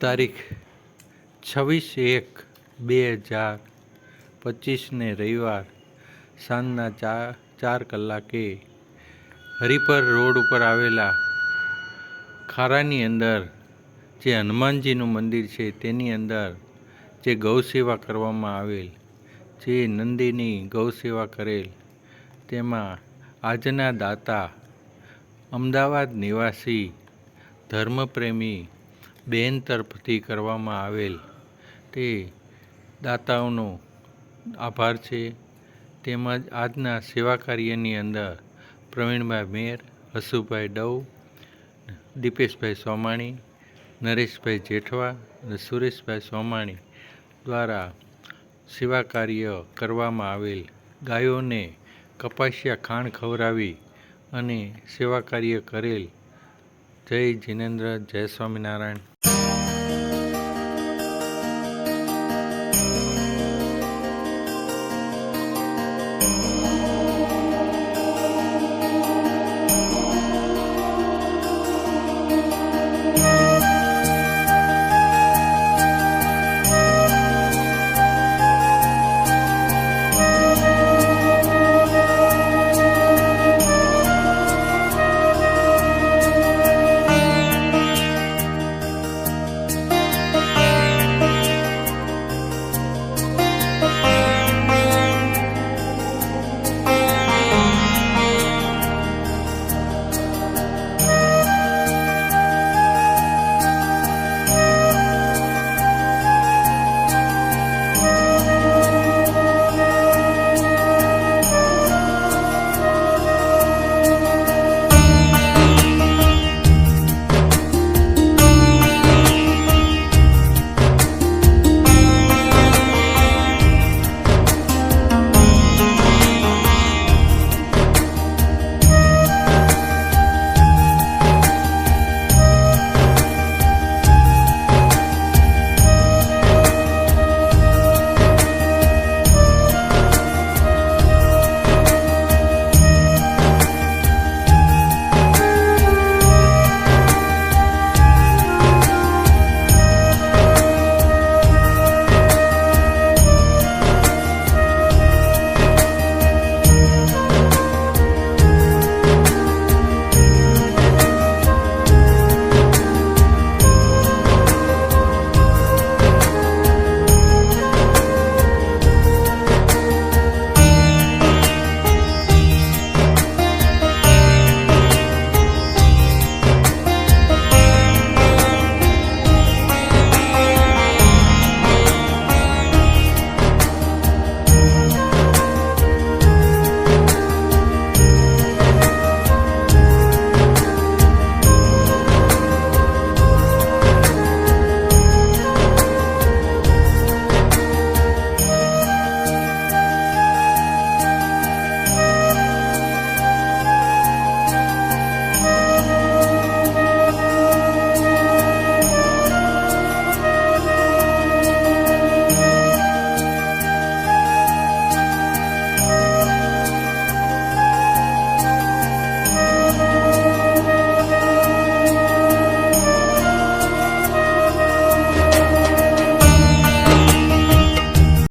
તારીખ છવ્વીસ એક બે હજાર પચીસને રવિવાર સાંજના ચાર ચાર કલાકે હરિપર રોડ ઉપર આવેલા ખારાની અંદર જે હનુમાનજીનું મંદિર છે તેની અંદર જે ગૌ સેવા કરવામાં આવેલ, જે નંદીની ગૌ સેવા કરેલ, તેમાં આજના દાતા અમદાવાદ નિવાસી ધર્મપ્રેમી બેન તરફથી કરવામાં આવેલ તે દાતાઓનો આભાર છે. તેમજ આજના સેવા કાર્યની અંદર પ્રવીણભાઈ મેર, હસુભાઈ ડવ, દીપેશભાઈ સોમાણી, નરેશભાઈ જેઠવા અને સુરેશભાઈ સોમાણી દ્વારા સેવા કાર્ય કરવામાં આવેલ. ગાયોને કપાસિયા ખાણ ખવડાવી અને સેવા કાર્ય કરેલ. જય જિનેન્દ્ર, જય સ્વામિનારાયણ.